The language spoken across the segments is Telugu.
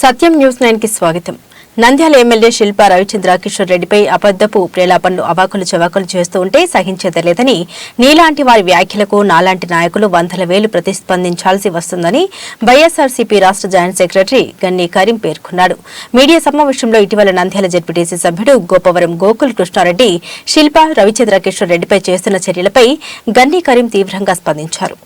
సత్యం న్యూస్ నైన్కి స్వాగతం. నంద్యాల ఎమ్మెల్యే శిల్ప రవిచంద్ర కిషోర్ రెడ్డిపై అబద్దపు ప్రేలాపనలు అవాకులు చవాకులు చేస్తూ ఉంటే సహించేదలేదని నీలాంటి వారి వ్యాఖ్యలకు నాలాంటి నాయకులు వందల వేలు ప్రతిస్పందించాల్సి వస్తుందని వైఎస్ఆర్సీపీ రాష్ట్ర జాయింట్ సెక్రటరీ గన్ని కరీం పేర్కొన్నాడు. మీడియా సమావేశంలో ఇటీవల నంద్యాల జడ్పీటీసీ సభ్యుడు గోపవరం గోకుల్ కృష్ణారెడ్డి శిల్పా రవిచంద్ర కిషోర్ రెడ్డిపై చేస్తున్న చర్యలపై గన్ని కరీం తీవ్రంగా స్పందించారు.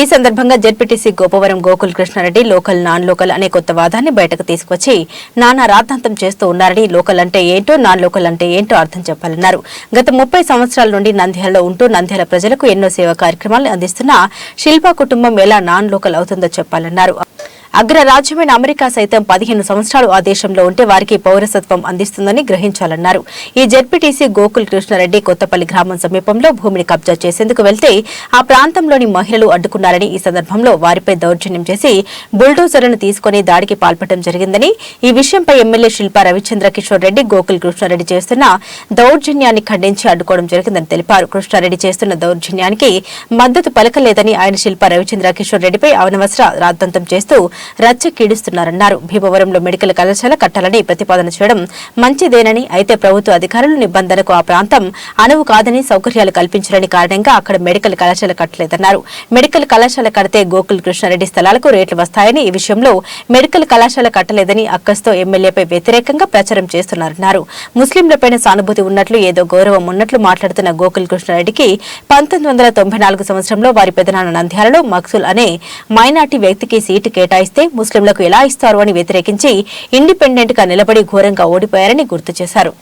ఈ సందర్భంగా ZPTC Gopavaram Gokul Krishnareddy local non local అనే కొత్త వాదాన్ని బయటకు తీసుకొచ్చి నానా రాద్ధాంతం చేస్తూ ఉన్నారని లోకల్ అంటే ఏంటో నాన్ లోకల్ అంటే ఏంటో అర్థం చెప్పాలన్నారు. గత ముప్పై సంవత్సరాల నుండి నంద్యాలలో ఉంటూ నంద్యాల ప్రజలకు ఎన్నో సేవా కార్యక్రమాలు అందిస్తున్న శిల్పా కుటుంబం ఎలా నాన్ లోకల్ అవుతుందో చెప్పాలన్నారు. అగ్రరాజ్యమైన అమెరికా సైతం పదిహేను సంవత్సరాలు ఆ దేశంలో ఉంటే వారికి పౌరసత్వం అందిస్తుందని గ్రహించాలన్నారు. ఈ జెడ్పీటీసీ గోకుల్ కృష్ణారెడ్డి కొత్తపల్లి గ్రామం సమీపంలో భూమిని కబ్జా చేసేందుకు వెళ్తే ఆ ప్రాంతంలోని మహిళలు అడ్డుకున్నారని ఈ సందర్భంలో వారిపై దౌర్జన్యం చేసి బుల్డోజర్ను తీసుకుని దాడికి పాల్పడడం జరిగిందని ఈ విషయంపై ఎమ్మెల్యే శిల్పా రవిచంద్ర కిషోర్ రెడ్డి గోకుల్ కృష్ణారెడ్డి చేస్తున్న దౌర్జన్యాన్ని ఖండించి అడ్డుకోవడం జరిగిందని తెలిపారు. కృష్ణారెడ్డి చేస్తున్న దౌర్జన్యానికి మద్దతు పలకలేదని ఆయన శిల్పా రవిచంద్ర కిషోర్ రెడ్డిపై అవనవసర రాద్దంతం చేస్తూ రచ్చ కీడుస్తున్నారన్నారు. భీమవరంలో మెడికల్ కళాశాల కట్టాలని ప్రతిపాదన చేయడం మంచిదేనని అయితే ప్రభుత్వ అధికారులు నిబంధనకు ఆ ప్రాంతం అనువు కాదని సౌకర్యాలు కల్పించాలని కారణంగా అక్కడ మెడికల్ కళాశాల కట్టలేదన్నారు. మెడికల్ కళాశాల కడితే గోకుల్ కృష్ణారెడ్డి స్థలాలకు రేట్లు వస్తాయని ఈ విషయంలో మెడికల్ కళాశాల కట్టలేదని అక్కస్తో ఎమ్మెల్యేపై వ్యతిరేకంగా ప్రచారం చేస్తున్నారన్నారు. ముస్లింలపైన సానుభూతి ఉన్నట్లు ఏదో గౌరవం ఉన్నట్లు మాట్లాడుతున్న గోకుల్ కృష్ణారెడ్డికి పంతొమ్మిది వందల తొంభై నాలుగు సంవత్సరంలో వారి పెదనాన్న నంద్యాలలో మక్సుల్ అనే మైనార్టీ వ్యక్తికి సీటు కేటాయిస్తూ ముస్లింలకు ఎలా ఇస్తారు అని వ్యతిరేకించి ఇండిపెండెంట్గా నిలబడి ఘోరంగా ఓడిపోయారని గుర్తు చేశారు.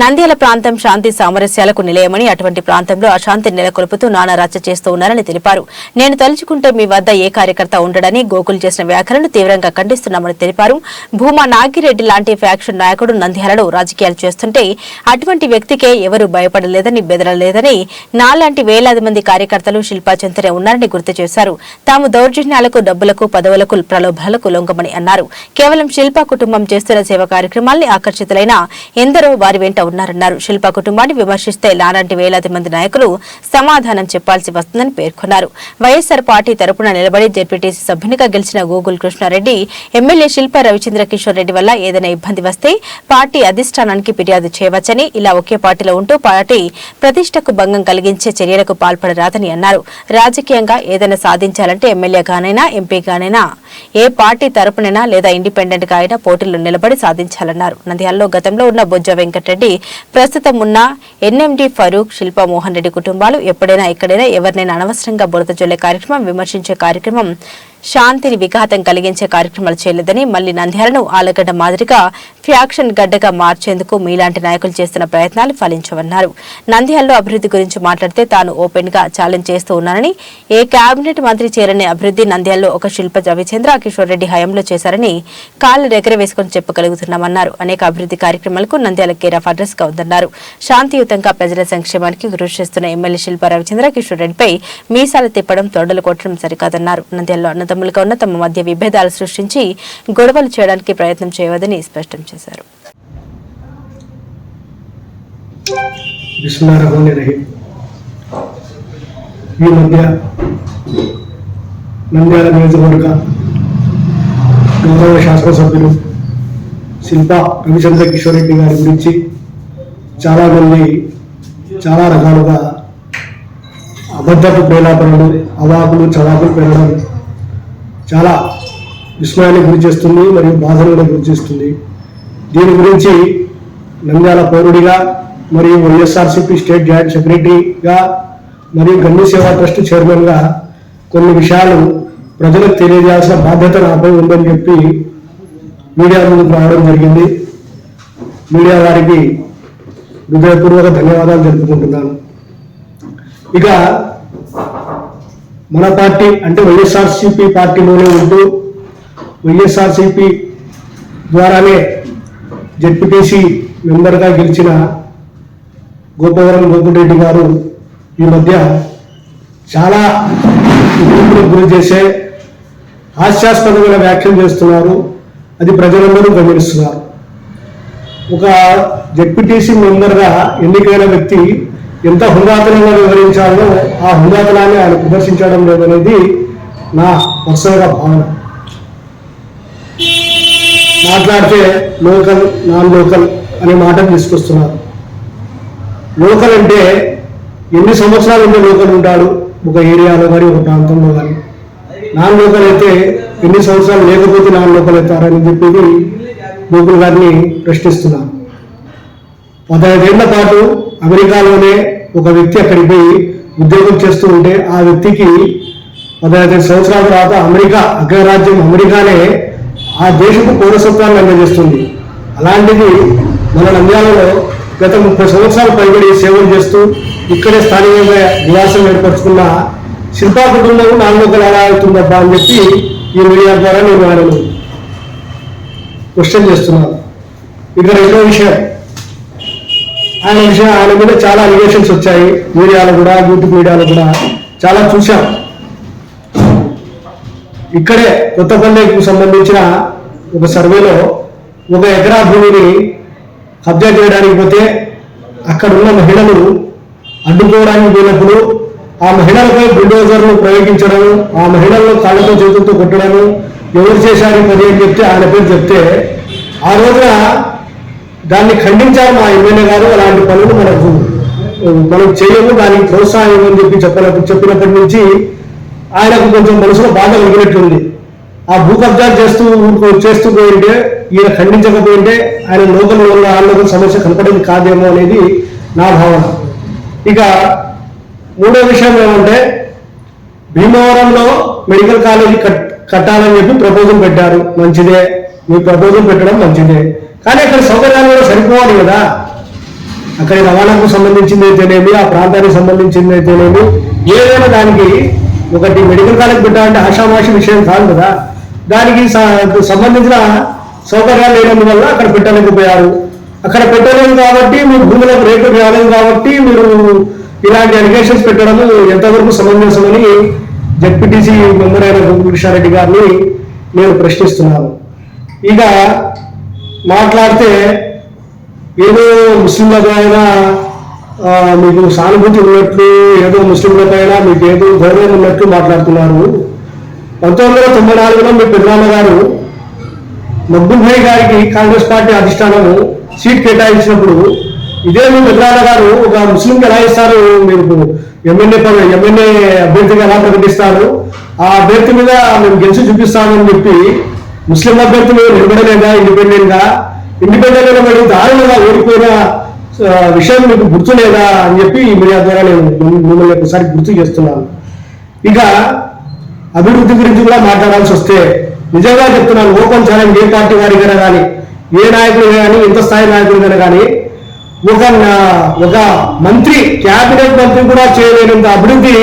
నంద్యాల ప్రాంతం శాంతి సామరస్యాలకు నిలయమని అటువంటి ప్రాంతంలో అశాంతి నెలకొల్పుతూ నానా రచ్చ చేస్తూ ఉన్నారని తెలిపారు. నేను తలుచుకుంటే మీ వద్ద ఏ కార్యకర్త ఉండడని గోకుల్ చేసిన వ్యాఖ్యలను తీవ్రంగా ఖండిస్తున్నామని తెలిపారు. భూమా నాగిరెడ్డి లాంటి ఫ్యాక్షన్ నాయకుడు నంద్యాలలో రాజకీయాలు చేస్తుంటే అటువంటి వ్యక్తికే ఎవరు భయపడలేదని బెదరలేదని నాలాంటి వేలాది మంది కార్యకర్తలు శిల్పా చెంతనే ఉన్నారని గుర్తు చేశారు. తాము దౌర్జన్యాలకు డబ్బులకు పదవులకు ప్రలోభాలకు లొంగమని అన్నారు. కేవలం శిల్పా కుటుంబం చేస్తున్న సేవ కార్యక్రమాల్ని ఆకర్షితులైన ఎందరో వారి వెంట ఉన్నారన్నారు. శిల్పా కుటుంబాన్ని విమర్శిస్తే లాంటి వేలాది మంది నాయకులు సమాధానం చెప్పాల్సి వస్తుందని పేర్కొన్నారు. వైఎస్సార్ పార్టీ తరపున నిలబడి జెడ్పీటీసీ సభ్యునిగా గెలిచిన గోగుల్ కృష్ణారెడ్డి ఎమ్మెల్యే శిల్ప రవిచంద్ర కిషోర్ రెడ్డి వల్ల ఏదైనా ఇబ్బంది వస్తే పార్టీ అధిష్టానానికి ఫిర్యాదు చేయవచ్చని ఇలా ఒకే పార్టీలో ఉంటూ పార్టీ ప్రతిష్టకు భంగం కలిగించే చర్యలకు పాల్పడరాదని అన్నారు. రాజకీయంగా ఏదైనా సాధించాలంటే ఎమ్మెల్యేగానైనా ఎంపీగానైనా ఏ పార్టీ తరపునైనా లేదా ఇండిపెండెంట్గా అయినా పోటీలో నిలబడి సాధించాలన్నారు. నంద్యాలలో గతంలో ఉన్న బొజ్జ వెంకటరెడ్డి ప్రస్తుతం ఉన్న ఎన్ఎండి ఫరూక్ శిల్పా మోహన్ రెడ్డి కుటుంబాలు ఎప్పుడైనా ఎక్కడైనా ఎవరినైనా అనవసరంగా బురద జల్లే కార్యక్రమం విమర్శించే కార్యక్రమం శాంతిని విఘాతం కలిగించే కార్యక్రమాలు చేయలేదని మళ్ళీ నంద్యాలను ఆలగడ్డ మాదిరిగా ఫ్యాక్షన్ గడ్డగా మార్చేందుకు మీలాంటి నాయకులు చేస్తున్న ప్రయత్నాలు ఫలించవన్నారు. నంద్యాలలో అభివృద్ధి గురించి మాట్లాడితే తాను ఓపెన్గా ఛాలెంజ్ చేస్తూ ఉన్నానని ఏ కేబినెట్ మంత్రి చేరని అభివృద్ధి నంద్యాలలో ఒక శిల్ప రవిచంద్ర కిషోర్ రెడ్డి హయాంలో చేశారని కాళ్ళు ఎగరవేసుకుని చెప్పగలుగుతున్నామన్నారు. అనేక అభివృద్ధి కార్యక్రమాలకు నంద్యాల కేర్ ఆఫ్ అడ్రస్గా ఉందన్నారు. శాంతియుతంగా ప్రజల సంక్షేమానికి కృషి చేస్తున్న ఎమ్మెల్యే శిల్ప రవిచంద్ర కిషోర్ రెడ్డిపై మీసాలు తిప్పడం తొడలు కొట్టడం సరికాదన్నారు. నంద్యాలలో అన్నదమ్ములుగా ఉన్న తమ మధ్య విభేదాలు సృష్టించి గొడవలు చేయడానికి ప్రయత్నం చేయవద్దని స్పష్టం చేశారు. బిస్మిల్లాహిర్రహమానిర్ రహీం ఈ మధ్య నంద్యాల నియోజకవర్గ గౌరవ శాసనసభ్యులు శిల్పా రవిచంద్ర కిషోర్ రెడ్డి గారి గురించి చాలామంది చాలా రకాలుగా అబద్ధపు ప్రేలాపనలు అవాకులు చవాకులు పెరగడం చాలా విస్మయానికి గురి చేస్తుంది మరియు బాధను కూడా గురి చేస్తుంది. దీని గురించి నంద్యాల పౌరుడిగా మరియు వైఎస్ఆర్సీపీ స్టేట్ జాయింట్ సెక్రటరీగా మరియు గన్ని సేవా ట్రస్ట్ చైర్మన్గా కొన్ని విషయాలు ప్రజలకు తెలియజేయాల్సిన బాధ్యత నాపై ఉందని చెప్పి మీడియా ముందుకు రావడం జరిగింది. మీడియా వారికి హృదయపూర్వక ధన్యవాదాలు తెలుపుకుంటున్నాను. ఇక మన పార్టీ అంటే వైఎస్ఆర్సీపీ పార్టీలోనే ఉంటూ వైఎస్ఆర్సీపీ ద్వారానే జడ్పీటీసీ మెంబర్గా గెలిచిన గోపవరం గోపిరెడ్డి గారు ఈ మధ్య చాలా ఇబ్బందులకు గురి చేసే హాస్యాస్పదమైన వ్యాఖ్యలు చేస్తున్నారు. అది ప్రజలందరూ గమనిస్తున్నారు. ఒక జెడ్పీటీసీ మెంబర్గా ఎన్నికైన వ్యక్తి ఎంత హుందాతనంగా వివరించాలో ఆ హుందాతనాన్ని ఆయన ప్రదర్శించడం లేదనేది నా పర్సనల్గా భావన. మాట్లాడితే లోకల్ నాన్ లోకల్ అనే మాట తీసుకొస్తున్నారు. లోకల్ అంటే ఎన్ని సంవత్సరాలు ఉంటే లోకల్ ఉంటాడు? ఒక ఏరియాలో కానీ ఒక ప్రాంతంలో కానీ. నాన్ లోకల్ అయితే ఎన్ని సంవత్సరాలు లేకపోతే నాన్ లోకల్ అవుతారని చెప్పేది గూగుల్ గారిని ప్రశ్నిస్తున్నాను పదహైదేళ్ళ పాటు అమెరికాలోనే ఒక వ్యక్తి అక్కడికి పోయి ఉద్యోగం చేస్తూ ఉంటే ఆ వ్యక్తికి పదహైదు సంవత్సరాల తర్వాత అమెరికా అగ్రరాజ్యం అమెరికానే ఆ దేశపు పౌరసత్వాన్ని అందజేస్తుంది. అలాంటిది మన నంద్యాలలో గత ముప్పై సంవత్సరాలు పైబడి సేవలు చేస్తూ ఇక్కడే స్థానికంగా నివాసం ఏర్పరచుకున్న శిల్పా కుటుంబం నాలుగు ఎలా అవుతుందబ్బా అని చెప్పి ఈ మీడియా ద్వారా నేను ఆయనను క్వశ్చన్ చేస్తున్నాను ఇక రెండో విషయం ఆయన విషయం ఆయన మీద చాలా అలిగేషన్స్ వచ్చాయి. మీడియాలో కూడా యూట్యూబ్ మీడియాలో కూడా చాలా చూశాం. ఇక్కడే కొత్తపల్లికి సంబంధించిన ఒక సర్వేలో ఒక ఎకరా భూమిని కబ్జా చేయడానికి పోతే అక్కడ ఉన్న మహిళలు అడ్డుకోవడానికి పోయినప్పుడు ఆ మహిళలపై బుల్డోజర్ను ప్రయోగించడం ఆ మహిళలను కాళ్ళతో చేతులతో కొట్టడం ఎవరు చేశారు పని అని చెప్తే ఆయన పేరు చెప్తే ఆ రోజున దాన్ని ఖండించారు మా ఎమ్మెల్యే గారు అలాంటి పనులు మనకు మనం చేయము దానికి ప్రోత్సాహం అని చెప్పి చెప్పిన చెప్పినప్పటి నుంచి ఆయనకు కొంచెం మనసులో బాధ కలిగినట్లుంది. ఆ భూ కబ్జాలు చేస్తూ చేస్తూ పోయింటే ఈయన ఖండించకపోయింటే ఆయన లోకల్ ఉన్న ఆందోళన సమస్య కనపడేది కాదేమో అనేది నా భావన. ఇక మూడో విషయం ఏమంటే భీమవరంలో మెడికల్ కాలేజీ కట్ కట్టాలని చెప్పి ప్రపోజల్ పెట్టారు. మంచిదే. మీ ప్రపోజల్ పెట్టడం మంచిదే. కానీ అక్కడ సౌకర్యాలు కూడా సరిపోవాలి కదా. అక్కడ రవాణాకు సంబంధించింది అయితేనేమి ఆ ప్రాంతానికి సంబంధించింది అయితేనేమి ఏదైనా దానికి ఒకటి మెడికల్ కాలేజ్ పెట్టాలంటే ఆషామాషి విషయం కాదు కదా. దానికి సంబంధించిన సౌకర్యాలు లేనందువల్ల అక్కడ పెట్టలేకపోయారు. అక్కడ పెట్టలేదు కాబట్టి మీ భూములకు రేట్లు రాలేదు కాబట్టి మీరు ఇలాంటి అలిగేషన్స్ పెట్టడం ఎంతవరకు సమంజసమని జడ్పీటీసీ మెంబర్ అయిన రెడ్డి గారిని నేను ప్రశ్నిస్తున్నాను. ఇక మాట్లాడితే ఏదో ముస్లింల పైన మీకు సానుభూతి ఉన్నట్లు ఏదో ముస్లింల పైన మీకు ఏదో గౌరవం ఉన్నట్లు మాట్లాడుతున్నారు. పంతొమ్మిది వందల తొంభై నాలుగులో మీ పెద్దనాన్న గారు మగ్గుభాయ్ గారికి కాంగ్రెస్ పార్టీ అధిష్టానము సీట్ కేటాయించినప్పుడు ఇదే మీ పెద్దనాన్న గారు ఒక ముస్లింకి ఎలా ఇస్తారు మీరు ఎమ్మెల్యే పద- ఎమ్మెల్యే అభ్యర్థిగా ఎలా ప్రకటిస్తారు ఆ అభ్యర్థి మీద మేము గెలిచి చూపిస్తామని చెప్పి ముస్లిం అభ్యర్థులు నిలబడలేదా? ఇండిపెండెంట్గా ఇండిపెండెంట్ నిలబడి దారుణంగా ఓడిపోయిన విషయం మీకు గుర్తులేదా అని చెప్పి ఈ మీడియా ద్వారా నేను మిమ్మల్ని ఒకసారి గుర్తు చేస్తున్నాను. ఇక అభివృద్ధి గురించి కూడా మాట్లాడాల్సి వస్తే నిజంగా చెప్తున్నాను ఓపెన్ ఛాలెంజ్ ఏ పార్టీ వారికైనా కానీ ఏ నాయకుడు కానీ ఎంత స్థాయి నాయకుడికైనా కానీ ఒక నా- ఒక మంత్రి క్యాబినెట్ మంత్రి కూడా చేయలేనంత అభివృద్ధి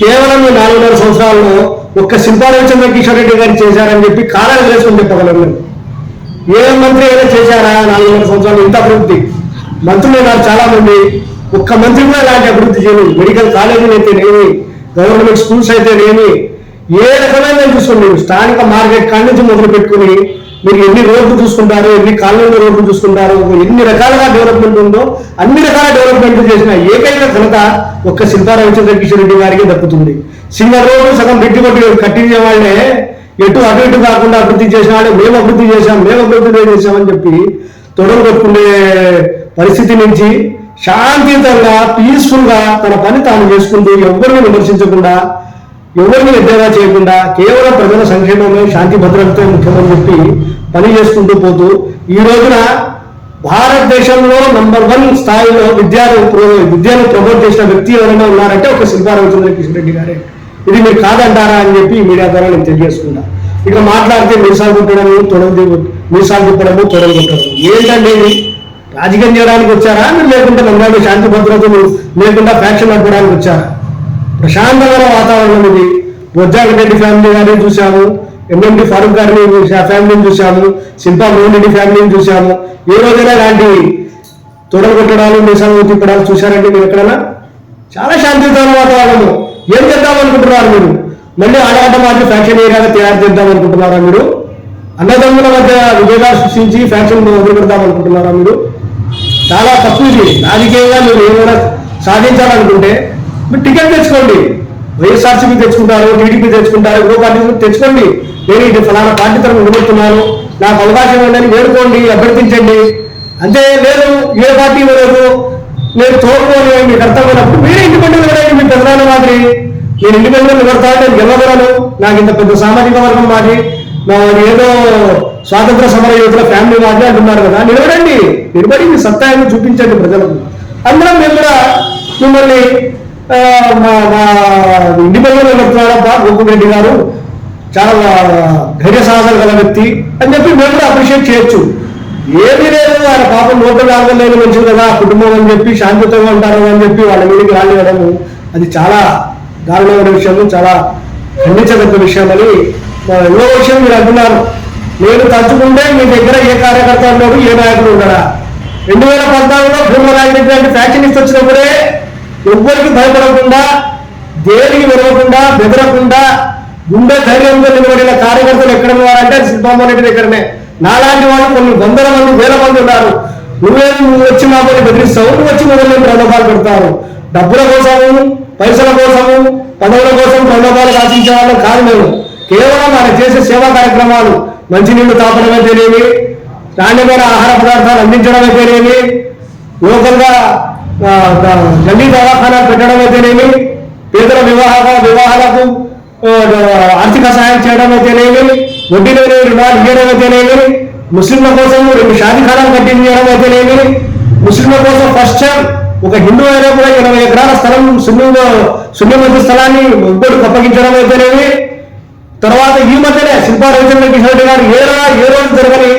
కేవలం ఈ నాలుగున్నర సంవత్సరాల్లో ఒక్క శిల్పారామచంద్ర కిషోర్ రెడ్డి గారు చేశారని చెప్పి కాలాలు వేసుకొని చెప్పగలను ఏ మంత్రి అయినా చేశారా? నాలుగున్నర సంవత్సరాలు ఇంత అభివృద్ధి. మంత్రులు ఉన్నారు చాలా మంది ఒక్క మంత్రి కూడా ఇలాంటి అభివృద్ధి చేయలేదు. మెడికల్ కాలేజీలు అయితేనేమి గవర్నమెంట్ స్కూల్స్ అయితేనేమి ఏ రకమైన చూసుకోండి మీరు స్థానిక మార్కెట్ కాడి నుంచి మొదలు పెట్టుకుని మీరు ఎన్ని రోడ్లు చూసుకుంటారు ఎన్ని కాలనీల రోడ్లు చూసుకుంటారు ఎన్ని రకాలుగా డెవలప్మెంట్ ఉందో అన్ని రకాల డెవలప్మెంట్ చేసిన ఏకైక ఘనత ఒక్క శిల్పా రవిచంద్ర కిషోర్ రెడ్డి గారికి దక్కుతుంది. సింగల్ రోడ్డు సగం పెట్టి కొట్టి కట్టించే వాళ్ళే ఎటు అటు ఇటు కాకుండా అభివృద్ధి చేసిన వాళ్ళు మేము అభివృద్ధి చేశాం మేము అభివృద్ధి చేశామని చెప్పి తొడలు కొట్టుకునే పరిస్థితి నుంచి శాంతియుతంగా పీస్ఫుల్గా తన పని తాను చేసుకుంటూ ఎవరిని విమర్శించకుండా ఎవరిని ఎద్దగా చేయకుండా కేవలం ప్రజల సంక్షేమమే శాంతి భద్రతతో ముఖ్యమని చెప్పి పని చేసుకుంటూ పోతూ ఈ రోజున భారతదేశంలో నంబర్ వన్ స్థాయిలో విద్యను ప్రో- విద్యను ప్రమోట్ చేసిన వ్యక్తి ఎవరైనా ఉన్నారంటే ఒక శిల్పారామచంద్ర కిషన్ రెడ్డి గారే. ఇది మీరు కాదంటారా అని చెప్పి మీడియా ద్వారా నేను తెలియజేసుకున్నా. ఇక మాట్లాడితే మీసాలు కుట్టడము తొడలు మీసాలు కుట్టడము తొడలు కుట్టడం రాజకీయం చేయడానికి వచ్చారా? మీరు లేకుంటే నందాడు శాంతి భద్రతలు లేకుండా ఫ్యాక్షన్ నడపడానికి వచ్చారా? ప్రశాంతమైన వాతావరణం ఇది. బొజ్జాగ రెడ్డి ఫ్యామిలీ గారిని చూసాము ఎంఎండి ఫారూక్ గారిని ఫ్యామిలీని చూసాము సింపా మోహన్ రెడ్డి ఫ్యామిలీని చూసాము ఏ రోజైనా ఇలాంటి తొడలు నిశాలు తిప్పడాలు చూశారండి మీరు ఎక్కడైనా? చాలా శాంతియుతమైన వాతావరణము. ఏం చేద్దాం అనుకుంటున్నారు మీరు? మళ్ళీ ఆడవాట మాత్రం ఫ్యాక్షన్ ఏరియాగా తయారు చేద్దాం అనుకుంటున్నారా మీరు? అన్నదమ్ముల మధ్య విభేదాలు సృష్టించి ఫ్యాక్షన్ మొదలు పెడదాం అనుకుంటున్నారా మీరు? చాలా తప్పు ఇది. రాజకీయంగా మీరు ఏమైనా సాధించాలనుకుంటే మీరు టికెట్ తెచ్చుకోండి. వైఎస్ఆర్సీపీ తెచ్చుకుంటారు టీడీపీ తెచ్చుకుంటారు ఇంకో పార్టీ తెచ్చుకోండి. నేను ఇది ఫలానా పార్టీ తరఫున నిలబడుతున్నాను. నాకు అవకాశం ఉందని వేడుకోండి అభ్యర్థించండి. అంతే లేదు ఏ పార్టీ ఇవ్వలేదు. నేను తోడుకోను మీ కర్తవ్యమైనప్పుడు మీరే ఇండిపెండెంట్ కూడా మీ పెద్దనాన్న మాదిరి. నేను ఇండిపెండెంట్ నిలబడతా నేను గెలవగలను. నాకు ఇంత పెద్ద సామాజిక వర్గం మాది. ఏదో స్వాతంత్ర సమర యోధుల ఫ్యామిలీ మాది అంటున్నారు కదా నిలబడండి. నిలబడి మీ సత్తాన్ని చూపించండి ప్రజలకు. అందరం మేము కూడా మిమ్మల్ని మా మా ఇండిపెండెంట్ నిలబడుతున్నారబ్బా గోకుల్ రెడ్డి గారు చాలా ధైర్య సాహసాలు గల వ్యక్తి అని చెప్పి మేము కూడా అప్రిషియేట్ చేయొచ్చు. ఏమీ లేదు ఆయన పాపం నోట లేదు మంచిది కదా కుటుంబం అని చెప్పి శాంతియుతంగా ఉంటారు అని చెప్పి వాళ్ళ మీదకి రానివ్వడము అది చాలా దారుణమైన విషయం చాలా ఖండించదగ్గ విషయం అని ఎన్నో విషయం మీరు అంటున్నారు. నేను తలుచుకుంటే మీ దగ్గర ఏ కార్యకర్త ఉన్నాడు ఏ నాయకుడు ఉన్నాడా రెండు వేల పద్నాలుగులో భూమరాజు ఫ్యాక్షన్ వచ్చినప్పుడే ఎవ్వరికి భయపడకుండా దేనికి విరవకుండా బెదరకుండా గుండె ధైర్యంతో నిలబడిన కార్యకర్తలు ఎక్కడ ఉన్నారంటే శిల్పామోహన్ రెడ్డి దగ్గరనే. నాలాంటి వాళ్ళు కొన్ని వందల మంది వేల మంది ఉన్నారు. నువ్వే నువ్వు వచ్చి మామూలు బెదిరిస్తావు నువ్వు వచ్చి మొదలు ప్రలోభాలు పెడతారు డబ్బుల కోసము పైసల కోసము పదవుల కోసం ప్రలోభాలు ఆశించే వాళ్ళం కాదు మేము. కేవలం ఆయన చేసే సేవా కార్యక్రమాలు మంచినీళ్ళు తాపడమే తెలియని నాణ్యమైన ఆహార పదార్థాలు అందించడమే తెలియని లోకల్గా గల్లీ దవాఖానా పెట్టడం అయితేనేమి పేదల వివాహ వివాహాలకు ఆర్థిక సహాయం చేయడం అయితేనేమి వడ్డీ లేని రుణాలు ఇవ్వడం అయితేనేమి ముస్లింల కోసం రెండు షాదిఖానాలు చేయడం అయితేనేమి ముస్లింల కోసం ఫస్ట్ ఒక హిందూ అయినా కూడా ఇరవై ఎకరాల స్థలం సున్నింలో సున్నిమంది స్థలాన్ని ఒక్కడికి అప్పగించడం అయితేనేమి తర్వాత ఈ మధ్యనే శిల్పా రవిచంద్ర కిషోర్ రెడ్డి గారు ఏ ఏ రోజు జరగని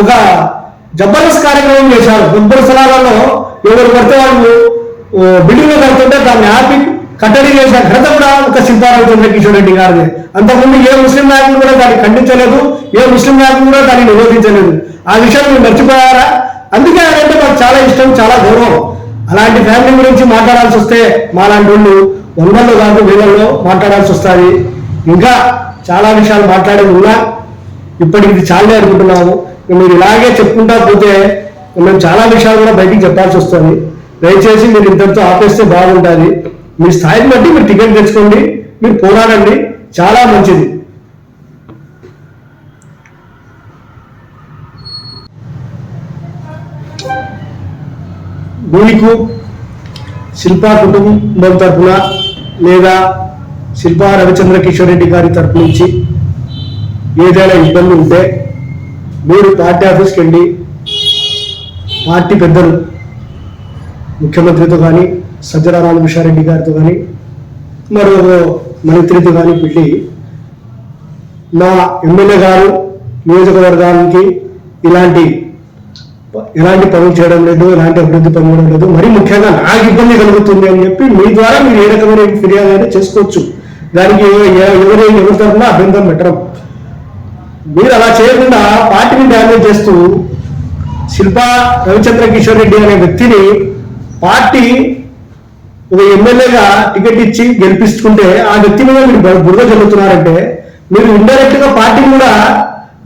ఒక జబర్దస్త్ కార్యక్రమం చేశారు. కొబ్బరి స్థలాలలో ఎవరు పడితే వాళ్ళు ఓ, బిల్డింగ్ కడుతుంటే దాన్ని ఆపి కట్టడి చేసిన ఘనత కూడా ఒక శిల్పా కిషోర్ రెడ్డి గారిది. అంతకుముందు ఏ ముస్లిం నాయకులు కూడా దాన్ని ఖండించలేదు ఏ ముస్లిం నాయకులు కూడా దాన్ని నిరోధించలేదు. ఆ విషయం మీరు మర్చిపోయారా? అందుకే ఆయన అంటే మాకు చాలా ఇష్టం చాలా గౌరవం. అలాంటి ఫ్యామిలీ గురించి మాట్లాడాల్సి వస్తే మాలాంటి వాళ్ళు వందల్లో కాదు వేలల్లో మాట్లాడాల్సి వస్తుంది ఇంకా చాలా విషయాలు మాట్లాడేది ఉన్నా. ఇప్పటికి ఇది చాలే అనుకుంటున్నాము. మీరు ఇలాగే చెప్పుకుంటా పోతే మేము చాలా విషయాలు కూడా బయటికి చెప్పాల్సి వస్తుంది. దయచేసి మీరు ఇద్దరితో ఆపేస్తే బాగుంటుంది. మీ స్థాయిని బట్టి మీరు టికెట్ తెచ్చుకోండి మీరు పోరాడండి. చాలా మంచిది. మీకు శిల్పా కుటుంబం తరఫున లేదా శిల్పా రవిచంద్ర కిషోర్ రెడ్డి గారి తరపు నుంచి ఏదైనా ఇబ్బంది ఉంటే మీరు పార్టీ ఆఫీస్కి వెళ్ళి పార్టీ పెద్దలు ముఖ్యమంత్రితో కానీ సజ్జల రామకృష్ణారెడ్డి గారితో కానీ మరో మంత్రితో కానీ పెట్టి నా ఎమ్మెల్యే గారు నియోజకవర్గానికి ఇలాంటి ఎలాంటి పనులు చేయడం లేదు ఎలాంటి అభివృద్ధి పనులు లేదు. మరి ముఖ్యంగా నాకు ఇబ్బంది కలుగుతుంది అని చెప్పి మీ ద్వారా మీరు ఏ రకమైన ఫిర్యాదు అయినా చేసుకోవచ్చు. దానికి ఎ- ఎవరు ఎవరి తరఫున అభ్యంతరం పెట్టడం మీరు అలా చేయకుండా పార్టీని డ్యామేజ్ చేస్తూ శిల్పా రవిచంద్ర కిషోర్ రెడ్డి అనే వ్యక్తిని పార్టీ ఒక ఎమ్మెల్యేగా టికెట్ ఇచ్చి గెలిపిస్తుంటే ఆ వ్యక్తి మీద మీరు బురద జరుగుతున్నారంటే మీరు ఇండైరెక్ట్గా పార్టీ కూడా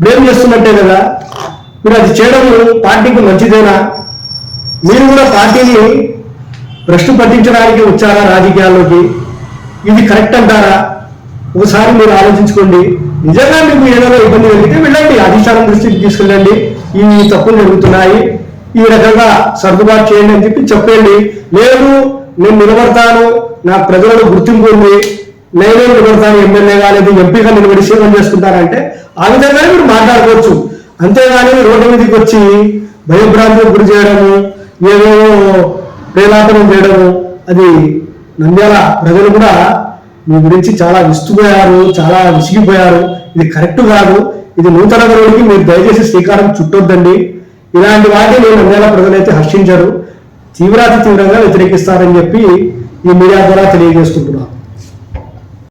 బ్లేమ్ చేస్తున్నట్టే కదా. మీరు అది చేయడం పార్టీకి మంచిదేనా? మీరు కూడా పార్టీని భ్రష్టు పట్టించడానికి వచ్చారా రాజకీయాల్లోకి? ఇది కరెక్ట్ అంటారా? ఒకసారి మీరు ఆలోచించుకోండి. నిజంగా మీకు ఏదైనా ఇబ్బంది కలిగితే వెళ్ళండి. అధిష్టానం దృష్టికి తీసుకెళ్ళండి. ఈ తప్పులు జరుగుతున్నాయి. ఈ రకంగా సర్దుబాటు చేయండి అని చెప్పి చెప్పండి లేదు నేను నిలబడతాను. నా ప్రజలకు గుర్తింపు ఉంది. నేనే నిలబడతాను. ఎమ్మెల్యేగా లేదు ఎంపీగా నిలబడి సేవం చేసుకుంటారంటే ఆ విధంగానే మీరు మాట్లాడుకోవచ్చు. అంతేగాని రోడ్డు మీదకి వచ్చి భయభ్రాంతికి గురి చేయడము ఏదో ప్రేలాపనం చేయడము అది నంద్యాల ప్రజలు కూడా మీ గురించి చాలా విస్తుపోయారు చాలా విసిగిపోయారు. ఇది కరెక్ట్ కాదు. ఇది నూతన గరుడికి మీరు దయచేసి శ్రీకారం చుట్టొద్దండి. ఇలాంటి వాటిని నేను నెల ప్రజలైతే హర్షించరు. తీవ్రాతి తీవ్రంగా వ్యతిరేకిస్తారని చెప్పి ఈ మీడియా ద్వారా తెలియజేసుకుంటున్నాను